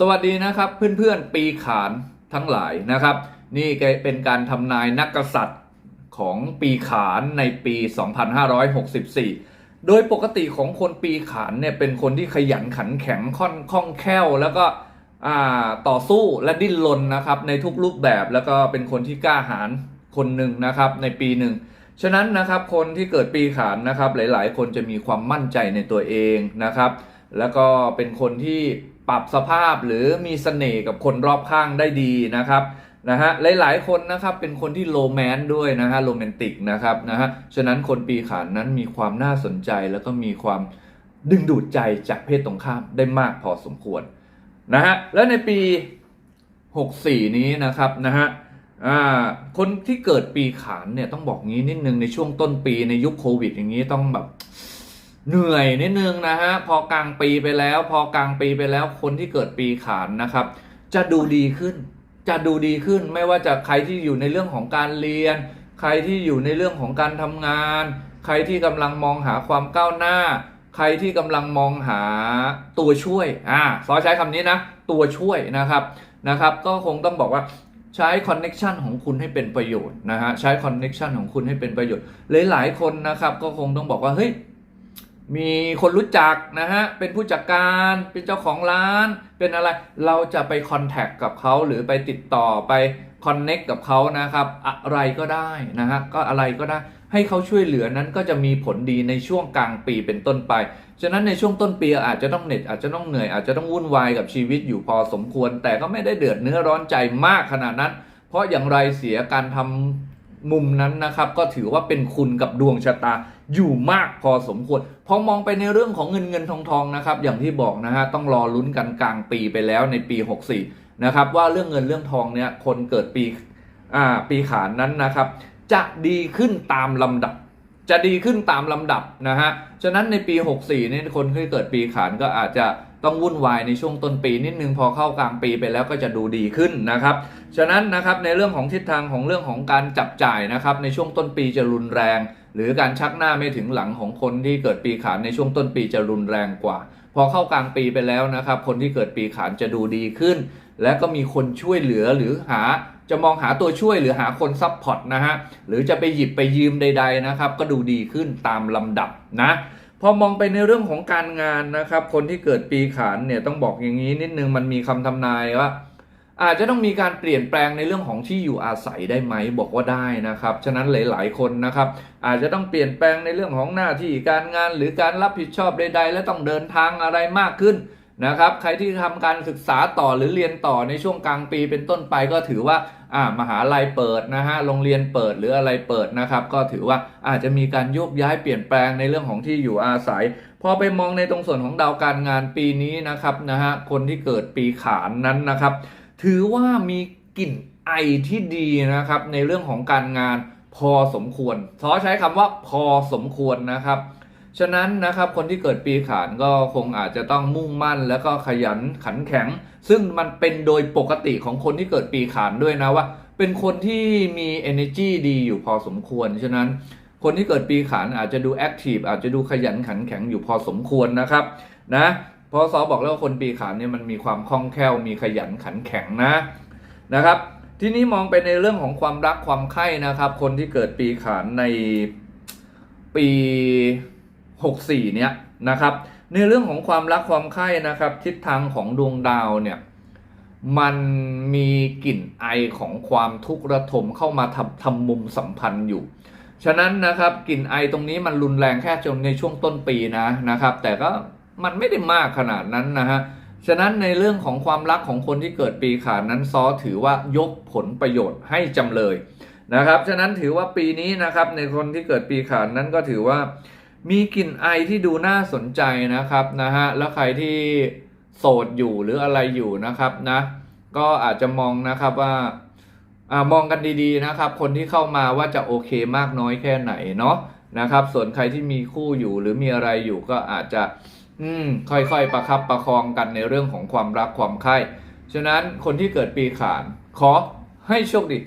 สวัสดีนะครับเพื่อนๆปีขานทั้งหลายนะครับ นี่เป็นการทำนายนักกษัตริย์ของปีขานในปี 2564 โดยปกติของคนปีขานเนี่ยเป็นคนที่ขยันขันแข็งค่อนคล่องแคล่ว แล้วก็ต่อสู้และดิ้นรนนะครับในทุกรูปแบบแล้วก็เป็นคนที่กล้าหาญคนหนึ่งนะครับในปีหนึ่งฉะนั้นนะครับคนที่เกิดปีขานนะครับหลายๆ คนจะมีความมั่นใจในตัวเองนะครับ แล้วก็เป็นคนที่ ปรับสภาพหรือมีเสน่ห์กับคนรอบข้างได้ดีนะครับนะฮะหลายๆคนนะครับเป็นคนที่โรแมนต์ด้วยนะฮะโรแมนติกนะครับนะฮะฉะนั้นคนปีขานนั้นมีความน่าสนใจแล้วก็มีความดึงดูดใจจากเพศตรงข้ามได้มากพอสมควรนะฮะและในปี 64 นี้นะครับนะฮะคนที่เกิดปีขานเนี่ยต้องบอกงี้นิดนึงในช่วงต้นปีในยุคโควิดอย่างนี้ต้องแบบ เหนื่อยนิดนึงนะฮะพอกลางปีไปแล้ว พอกลางปีไปแล้วคนที่เกิดปีขานนะครับ จะดูดีขึ้น จะดูดีขึ้นไม่ว่าจะใครที่อยู่ในเรื่องของการเรียน ใครที่อยู่ในเรื่องของการทำงาน ใครที่กำลังมองหาความก้าวหน้า ใครที่กำลังมองหาตัวช่วยอ่าซอใช้คำนี้นะตัวช่วยนะครับนะครับ ก็คงต้องบอกว่าใช้คอนเน็ชันของคุณให้เป็นประโยชน์นะฮะใช้คอนเน็ชันของคุณให้เป็นประโยชน์หลายๆคนนะครับ ก็คงต้องบอกว่าเฮ้ย มีคนรู้จักนะฮะ เป็นผู้จัดการเป็นเจ้าของร้าน เป็นอะไร เราจะไปคอนแทคกับเขาหรือไปติดต่อไปคอนเน็กกับเขานะครับ อะไรก็ได้นะฮะ ก็อะไรก็ได้ ให้เขาช่วยเหลือนั้นก็จะมีผลดีในช่วงกลางปีเป็นต้นไป ฉะนั้นในช่วงต้นปีอาจจะต้องเหน็ดอาจจะต้องเหนื่อยอาจจะต้องวุ่นวายกับชีวิตอยู่พอสมควร แต่ก็ไม่ได้เดือดเนื้อร้อนใจมากขนาดนั้น เพราะอย่างไรเสียการทำ มุมนั้นนะครับก็ถือว่าเป็นคุณกับดวงชะตาอยู่มากพอสมควรพอมองไปในเรื่องของเงินเงินทองทองนะครับอย่างที่บอกนะฮะต้องรอลุ้นกันกลางปีไปแล้วในปี 64นะครับว่าเรื่องเงินเรื่องทองเนี่ยคนเกิดปีอ่าปีขานนั้นนะครับ จะดีขึ้นตามลำดับ จะดีขึ้นตามลำดับนะฮะฉะนั้นในปี 64เนี่ยคนที่เกิดปีขานก็อาจจะ ต้องวุ่นวายในช่วงต้นปีนิดนึงพอเข้ากลางปีไปแล้วก็จะดูดีขึ้นนะครับฉะนั้นนะครับในเรื่องของทิศทางของเรื่องของการจับจ่ายนะครับในช่วงต้นปีจะรุนแรง หรือการชักหน้าไม่ถึงหลังของคนที่เกิดปีขานในช่วงต้นปีจะรุนแรงกว่า พอเข้ากลางปีไปแล้วนะครับ คนที่เกิดปีขานจะดูดีขึ้น และก็มีคนช่วยเหลือหรือหาจะมองหาตัวช่วยหรือหาคนซับพอร์ตนะฮะหรือจะไปหยิบไปยืมใด ๆนะครับ ก็ดูดีขึ้นตามลำดับนะ พอมองไปในเรื่องของการงานนะครับ คนที่เกิดปีขานเนี่ยต้องบอกอย่างนี้นิดนึงมันมีคำทำนายว่า อาจจะต้องมีการเปลี่ยนแปลงในเรื่องของที่อยู่อาศัยได้ไหมบอกว่าได้นะครับ ฉะนั้นหลาย ๆ คนนะครับ อาจจะต้องเปลี่ยนแปลงในเรื่องของหน้าที่การงานหรือการรับผิดชอบใด ๆ และต้องเดินทางอะไรมากขึ้น นะครับ ใครที่ทำการศึกษาต่อหรือเรียนต่อในช่วงกลางปีเป็นต้นไปก็ถือว่าอ่ามหาลัยเปิดนะฮะโรงเรียนเปิดหรืออะไรเปิดนะครับ ก็ถือว่าอาจจะมีการโยกย้ายเปลี่ยนแปลงในเรื่องของที่อยู่อาศัยพอไปมองในตรงส่วนของดาวการงานปีนี้นะครับนะฮะคนที่เกิดปีขานนั้นนะครับ ถือว่ามีกลิ่นไอที่ดีนะครับในเรื่องของการงานพอสมควรขอใช้คำว่าพอสมควรนะครับ ฉะนั้นนะครับคนที่เกิดปีขานก็คงอาจจะต้องมุ่งมั่น แล้วก็ขยันขันแข็ง ซึ่งมันเป็นโดยปกติของคนที่เกิดปีขานด้วยนะว่า เป็นคนที่มี energy ดีอยู่พอสมควร ฉะนั้นคนที่เกิดปีขานอาจจะดู active อาจจะดูขยันขันแข็งอยู่พอสมควรนะครับนะพราะซอบอกแล้วว่าคนปีขานเนี่ยมันมีความคล่องแคล่วมีขยันขันแข็งนะนะครับ ทีนี้มองไปในเรื่องของความรักความใคร่นะครับ คนที่เกิดปีขานในปี 64 เนี่ยนะครับ ในเรื่องของความรักความใคร่นะครับ ทิศทางของดวงดาวเนี่ยมันมีกลิ่นไอของความทุกข์ระทมเข้ามาทำทำมุมสัมพันธ์อยู่ ฉะนั้นนะครับกลิ่นไอตรงนี้มันรุนแรงแค่จนในช่วงต้นปีนะนะครับ แต่ก็มันไม่ได้มากขนาดนั้นนะฮะฉะนั้นในเรื่องของความรักของคนที่เกิดปีขานนั้นซอถือว่ายกผลประโยชน์ให้จำเลยนะครับ ฉะนั้นถือว่าปีนี้นะครับในคนที่เกิดปีขานนั้นก็ถือว่า มีกลิ่นไอที่ดูน่าสนใจนะครับนะฮะแล้วใครที่โสดอยู่หรืออะไรอยู่นะครับนะก็อาจจะมองนะครับว่าอามองกันดีๆนะครับ คนที่เข้ามาว่าจะโอเคมากน้อยแค่ไหนเนาะนะครับ ส่วนใครที่มีคู่อยู่หรือมีอะไรอยู่ก็อาจจะ อืม ค่อยๆ ประคับประคองกันในเรื่องของความรักความใคร่ฉะนั้นคนที่เกิดปีขานขอให้โชคดี